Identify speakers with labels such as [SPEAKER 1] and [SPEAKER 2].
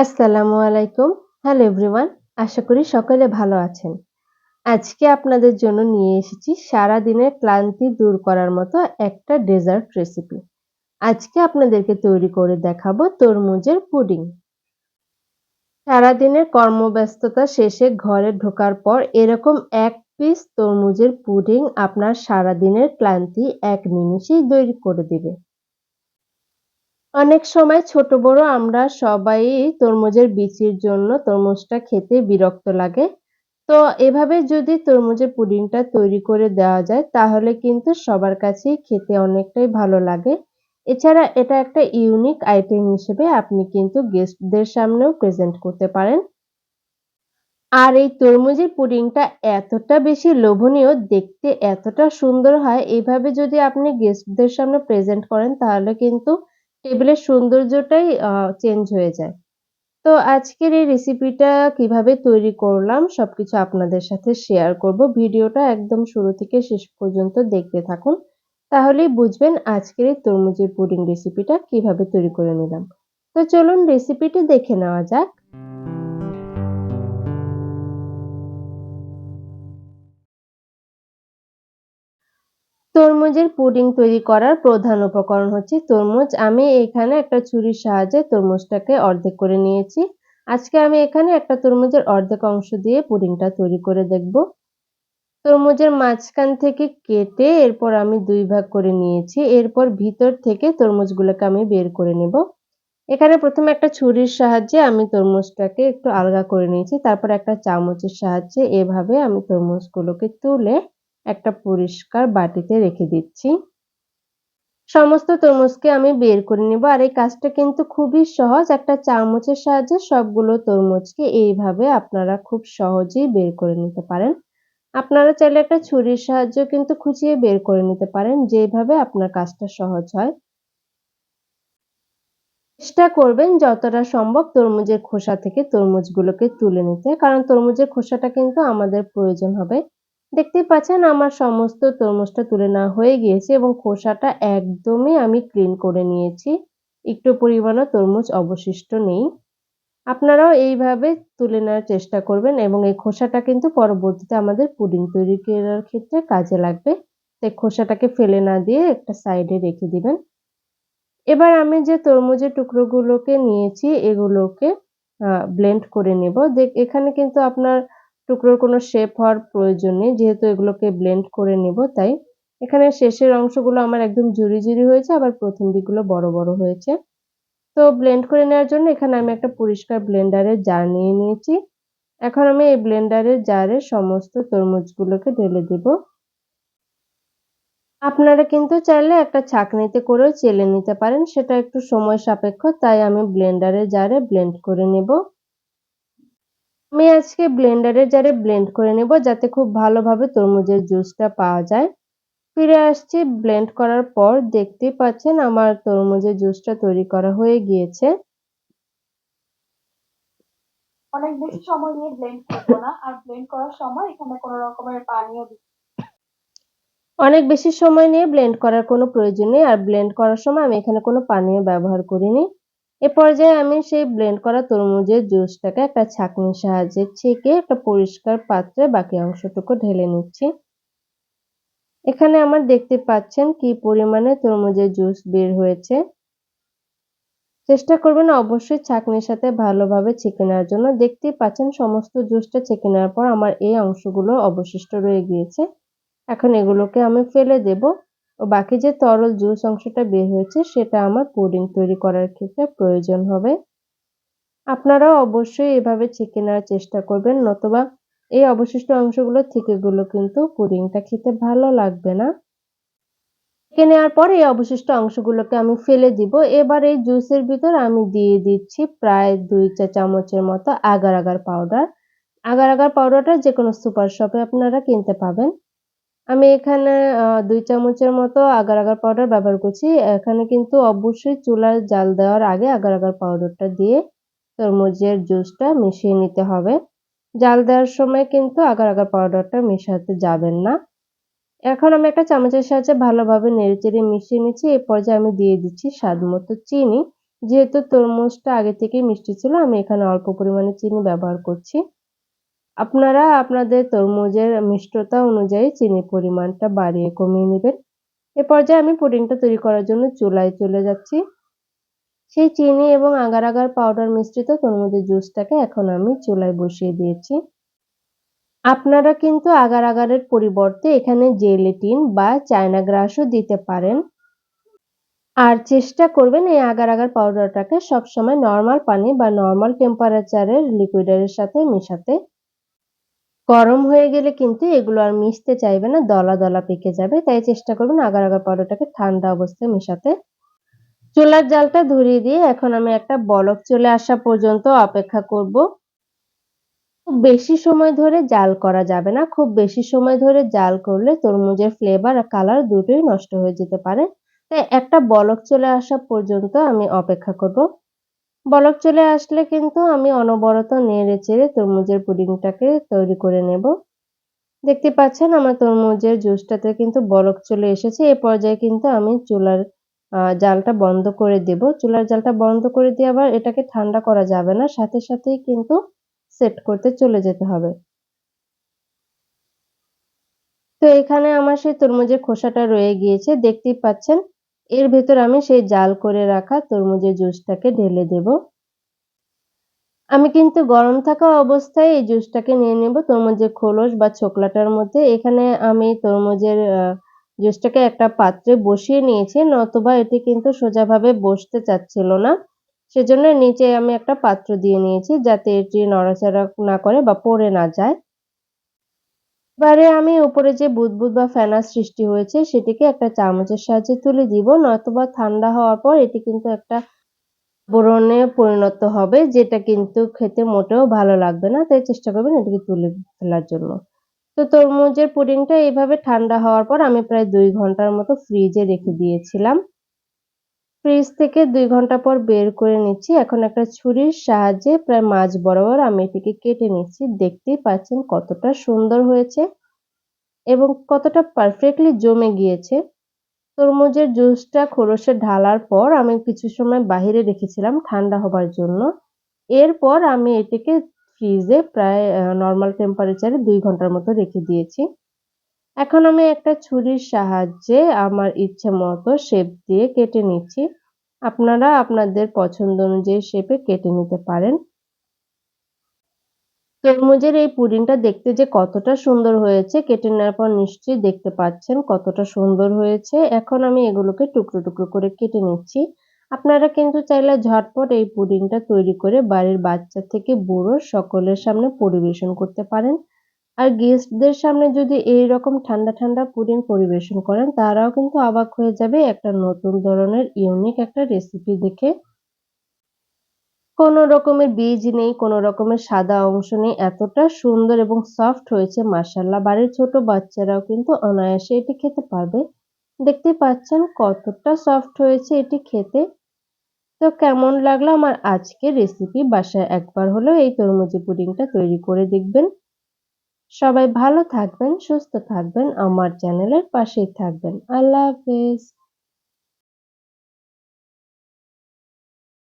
[SPEAKER 1] আসসালামু আলাইকুম। Hello everyone. আশা করি সকলে ভালো আছেন। আজকে আপনাদের জন্য নিয়ে এসেছি সারাদিনের ক্লান্তি দূর করার মতো একটা ডেজার্ট রেসিপি। আজকে আপনাদেরকে তৈরি করে দেখাবো তরমুজের পুডিং। সারাদিনের কর্মব্যস্ততা শেষে ঘরে ঢোকার পর এরকম এক পিস তরমুজের পুডিং আপনার সারাদিনের ক্লান্তি এক নিমিষেই তৈরি করে দিবে। অনেক সময় ছোট বড় আমরা সবাই তরমুজের বিচির জন্য তরমুজটা খেতে বিরক্ত লাগে। তো এভাবে যদি তরমুজের পুডিংটা তৈরি করে দেওয়া যায় তাহলে কিন্তু সবার কাছেই খেতে অনেকটাই ভালো লাগে। এছাড়া এটা একটা ইউনিক আইটেম হিসেবে আপনি কিন্তু গেস্টদের সামনেও প্রেজেন্ট করতে পারেন। আর এই তরমুজের পুডিংটা এতটা বেশি লোভনীয়, দেখতে এতটা সুন্দর হয়, এভাবে যদি আপনি গেস্টদের সামনে প্রেজেন্ট করেন তাহলে কিন্তু টেবিলের সৌন্দর্যটাই চেঞ্জ হয়ে যায়। তো আজকের এই রেসিপিটা কীভাবে তৈরি করলাম সবকিছু আপনাদের সাথে শেয়ার করব। ভিডিওটা একদম শুরু থেকে শেষ পর্যন্ত দেখতে থাকুন। তাহলেই বুঝবেন আজকের এই তরমুজের পুডিং রেসিপিটা কীভাবে তৈরি করে নিলাম। তো চলুন রেসিপিটি দেখে নেওয়া যাক। তরমুজের পুডিং তৈরি করার প্রধান উপকরণ হচ্ছে তরমুজ। আমি এখানে একটা ছুরির সাহায্যে তরমুজটাকে অর্ধেক করে নিয়েছি। আজকে আমি এখানে একটা তরমুজের অর্ধেক অংশ দিয়ে পুডিংটা তৈরি করে দেখব। তরমুজের মাঝখান থেকে কেটে এরপর আমি দুই ভাগ করে নিয়েছি। এরপর ভিতর থেকে তরমুজগুলোকে আমি বের করে নেব। এখানে প্রথমে একটা ছুরির সাহায্যে আমি তরমুজটাকে একটু আলগা করে নিয়েছি। তারপর একটা চামচের সাহায্যে এভাবে আমি তরমুজগুলোকে তুলে একটা পরিষ্কার বাটিতে রেখে দিচ্ছি। সমস্ত তরমুজকে আমি বের করে নেব আর এই কাজটা কিন্তু খুবই সহজ একটা চামচের সাহায্যে সবগুলো তরমুজকে এইভাবে আপনারা খুব সহজেই বের করে নিতে পারেন। আপনারা চাইলে একটা ছুরির সাহায্যেও কিন্তু খুঁচিয়ে বের করে নিতে পারেন, যেভাবে আপনার কাজটা সহজ হয়। চেষ্টা করবেন যতটা সম্ভব তরমুজের খোসা থেকে তরমুজগুলোকে তুলে নিতে, কারণ তরমুজের খোসাটা কিন্তু আমাদের প্রয়োজন হবে। দেখতেই পাচ্ছেন আমার সমস্ত তরমুজটা তুলে নেওয়া হয়ে গিয়েছে এবং খোসাটা একদমই আমি ক্লিন করে নিয়েছি। একটু পরিমাণও তরমুজ অবশিষ্ট নেই। আপনারাও এইভাবে তুলে নেওয়ার চেষ্টা করবেন এবং এই খোসাটা কিন্তু পরবর্তীতে আমাদের পুডিং তৈরি করার ক্ষেত্রে কাজে লাগবে। তাই খোসাটাকে ফেলে না দিয়ে একটা সাইডে রেখে দিবেন। এবার আমি যে তরমুজের টুকরোগুলোকে নিয়েছি, এগুলোকে ব্লেন্ড করে নেব। দেখ, এখানে কিন্তু আপনার টুকরোর কোনো শেপ হওয়ার প্রয়োজন নেই, যেহেতু এগুলোকে ব্লেন্ড করে নেব, তাই এখানে শেষের অংশগুলো আমার একদম জুড়ি জুড়ি হয়েছে, আবার প্রথম দিকগুলো বড় বড় হয়েছে। তো ব্লেন্ড করে নেওয়ার জন্য এখানে আমি একটা পরিষ্কার ব্লেন্ডারের জার নিয়ে নিয়েছি। এখন আমি এই ব্লেন্ডারের জারে সমস্ত তরমুজগুলোকে ঢেলে দেব। আপনারা কিন্তু চাইলে একটা ছাঁকনিতে করেও চেলে নিতে পারেন, সেটা একটু সময় সাপেক্ষ, তাই আমি ব্লেন্ডারের জারে ব্লেন্ড করে নেব। আমি আজকে ব্লেন্ডারের জারে ব্লেন্ড করে নেব যাতে খুব ভালোভাবে তরমুজের জুসটা পাওয়া যায়। ফিরে আসছি ব্লেন্ড করার পর দেখতেই পাচ্ছেন আমার তরমুজের জুসটা তৈরি করা হয়ে গিয়েছে।
[SPEAKER 2] অনেক বেশি সময় নিয়ে ব্লেন্ড করব না আর ব্লেন্ড করার সময় এখানে কোনো রকমের পানিও
[SPEAKER 1] অনেক বেশি সময় নিয়ে ব্লেন্ড করার কোনো প্রয়োজন নেই আর ব্লেন্ড করার সময় আমি এখানে কোনো পানীয় ব্যবহার করিনি। এ পর্যায়ে আমি সেই ব্লেন্ড করা তরমুজের জুসটাকে একটা ছাঁকনির সাহায্যে ছেঁকে একটা পরিষ্কার পাত্রে বাকি অংশটুকু ঢেলে নিচ্ছি। এখানে আমার দেখতে পাচ্ছেন কি পরিমাণে তরমুজের জুস বের হয়েছে। চেষ্টা করবেন অবশ্যই ছাঁকনির সাথে ভালোভাবে ছেঁকে নেওয়ার জন্য। দেখতেই পাচ্ছেন সমস্ত জুসটা ছেঁকে নেওয়ার পর আমার এই অংশগুলো অবশিষ্ট রয়ে গিয়েছে। এখন এগুলোকে আমি ফেলে দেব। ও বাকি যে তরল জুস অংশটা বের হয়েছে, সেটা আমার পুডিং তৈরি করার ক্ষেত্রে প্রয়োজন হবে। আপনারাও অবশ্যই এভাবে ছেঁকে নেওয়ার চেষ্টা করবেন, নতুবা এই অবশিষ্ট অংশগুলো থেকে গুলো কিন্তু পুডিংটা খেতে ভালো লাগবে না। ছেঁকে নেওয়ার পর এই অবশিষ্ট অংশগুলোকে আমি ফেলে দিব। এবার এই জুসের ভিতর আমি দিয়ে দিচ্ছি প্রায় দুই চা চামচের মতো agar agar powder. Agar agar পাউডারটা যে কোনো সুপার শপে আপনারা কিনতে পাবেন। আমি এখানে দুই চামচের মতো আগার আগার পাউডার ব্যবহার করছি। এখানে কিন্তু অবশ্যই চুলার জাল দেওয়ার আগে আগার আগার পাউডারটা দিয়ে তরমুজের জুসটা মিশিয়ে নিতে হবে। জাল দেওয়ার সময় কিন্তু আগার আগার পাউডারটা মেশাতে যাবেন না। এখন আমি একটা চামচের সাহায্যে ভালোভাবে নেড়েচেড়ে মিশিয়ে নিচ্ছি। এই পর্যায়ে আমি দিয়ে দিচ্ছি স্বাদ মতো চিনি। যেহেতু তরমুজটা আগে থেকেই মিষ্টি ছিল, আমি এখানে অল্প পরিমাণে চিনি ব্যবহার করছি। আপনারা আপনাদের তরমুজের মিষ্টতা অনুযায়ী চিনির পরিমাণটা বাড়িয়ে কমিয়ে নেবেন এ পর্যায়ে আমি পুডিংটা তৈরি করার জন্য চুলায় চলে যাচ্ছি। সেই চিনি এবং আগার আগার পাউডার মিশ্রিত তরমুজের জুসটাকে এখন আমি চুলায় বসিয়ে দিয়েছি। আপনারা কিন্তু আগার আগারের পরিবর্তে এখানে জেলেটিন বা চায়না গ্রাসও দিতে পারেন। আর চেষ্টা করবেন এই আগার আগার পাউডারটাকে সবসময় নর্মাল পানি বা নর্মাল টেম্পারেচারের লিকুইডারের সাথে মেশাতে। গরম হয়ে গেলে কিন্তু এগুলো আর মিশতে চাইবে না, দলা দলা পেকে যাবে। তাই চেষ্টা করবেন আগার আগার পাউডারটাকে ঠান্ডা অবস্থায় মেশাতে। চুলার জালটা ধরিয়ে দিয়ে এখন আমি একটা বলক চলে আসা পর্যন্ত অপেক্ষা করব। বেশি সময় ধরে জাল করা যাবে না। খুব বেশি সময় ধরে জাল করলে তরমুজের ফ্লেভার আর কালার দুটোই নষ্ট হয়ে যেতে পারে। তাই একটা বলক চলে আসা পর্যন্ত আমি অপেক্ষা করব। বলক চলে আসলে কিন্তু আমি অনবরত নেড়ে চেড়ে তরমুজের পুডিংটাকে তৈরি করে নেব। দেখতে পাচ্ছেন আমার তরমুজের জুসটাতে কিন্তু বলক চলে এসেছে। এ পর্যায়ে কিন্তু আমি চুলার জালটা বন্ধ করে দেব। চুলার জালটা বন্ধ করে দিয়ে আবার এটাকে ঠান্ডা করা যাবে না। সাথে সাথেই কিন্তু সেট করতে চলে যেতে হবে। তো এখানে আমার সেই তরমুজের খোসাটা রয়ে গিয়েছে। দেখতেই পাচ্ছেন। এর ভেতর আমি সেই জাল করে রাখা তরমুজের জুসটাকে ঢেলে দেব। আমি কিন্তু গরম থাকা অবস্থায় এই জুসটাকে নিয়ে নেব তরমুজের খোলস বা ছোকলাটার মধ্যে। এখানে আমি তরমুজের জুসটাকে একটা পাত্রে বসিয়ে নিয়েছি, নতুবা এটি কিন্তু সোজাভাবে বসতে চাচ্ছিল না। সেজন্য নিচে আমি একটা পাত্র দিয়ে নিয়েছি যাতে এটি নড়াচড়া না করে বা পড়ে না যায়। এবারে আমি উপরে যে বুদবুদ বা ফেনার সৃষ্টি হয়েছে, সেটিকে একটা চামচের সাহায্যে তুলে দিব নতুবা ঠান্ডা হওয়ার পর এটি কিন্তু একটা আবরণে পরিণত হবে, যেটা কিন্তু খেতে মোটেও ভালো লাগবে না। তাই চেষ্টা করবেন এটিকে তুলে ফেলার জন্য। তো তরমুজের পুডিংটা এইভাবে ঠান্ডা হওয়ার পর আমি প্রায় দুই ঘণ্টার মতো ফ্রিজে রেখে দিয়েছিলাম। ফ্রিজ থেকে দুই ঘণ্টা পর বের করে নিচ্ছি। এখন একটা ছুরির সাহায্যে প্রায় মাঝ বরাবর আমি এটিকে কেটে নিচ্ছি। দেখতেই পাচ্ছেন কতটা সুন্দর হয়েছে এবং কতটা পারফেক্টলি জমে গিয়েছে। তরমুজের জুসটা খোলসে ঢালার পর আমি কিছু সময় বাহিরে রেখেছিলাম ঠান্ডা হবার জন্য। এরপর আমি এটিকে ফ্রিজে প্রায় নর্মাল টেম্পারেচারে দুই ঘণ্টার মতো রেখে দিয়েছি। এখন আমি একটা ছুরির সাহায্যে আমার ইচ্ছে মতো শেপ দিয়ে কেটে নিচ্ছি। আপনারা আপনাদের পছন্দ অনুযায়ী শেপে কেটে নিতে পারেন। তরমুজের এই পুডিংটা দেখতে যে কতটা সুন্দর হয়েছে কেটে নেওয়ার পর নিশ্চয়ই দেখতে পাচ্ছেন কতটা সুন্দর হয়েছে। এখন আমি এগুলোকে টুকরো, টুকরো করে কেটে নিচ্ছি। আপনারা কিন্তু চাইলে ঝটপট এই পুডিংটা তৈরি করে বাড়ির বাচ্চা থেকে বুড়ো সকলের সামনে পরিবেশন করতে পারেন। আর গেস্টদের সামনে যদি এইরকম ঠান্ডা, ঠান্ডা পুডিং পরিবেশন করেন তারাও কিন্তু অবাক হয়ে যাবে একটা নতুন ধরনের ইউনিক একটা রেসিপি দেখে। কোনো রকমের বীজ নেই, কোনো রকমের সাদা অংশ নেই। এতটা সুন্দর এবং সফট হয়েছে মাশাআল্লাহ। বাড়ির ছোট বাচ্চারাও কিন্তু অনায়াসে এটি খেতে পারবে। দেখতে পাচ্ছেন কতটা সফট হয়েছে এটি খেতে। তো কেমন লাগল আমার আজকের রেসিপি বাসায় একবার হলেও এই তরমুজের পুডিংটা তৈরি করে দেখবেন। সবাই ভালো থাকবেন, সুস্থ থাকবেন, আমার চ্যানেলের পাশেই থাকবেন। আল্লাহ হাফেজ।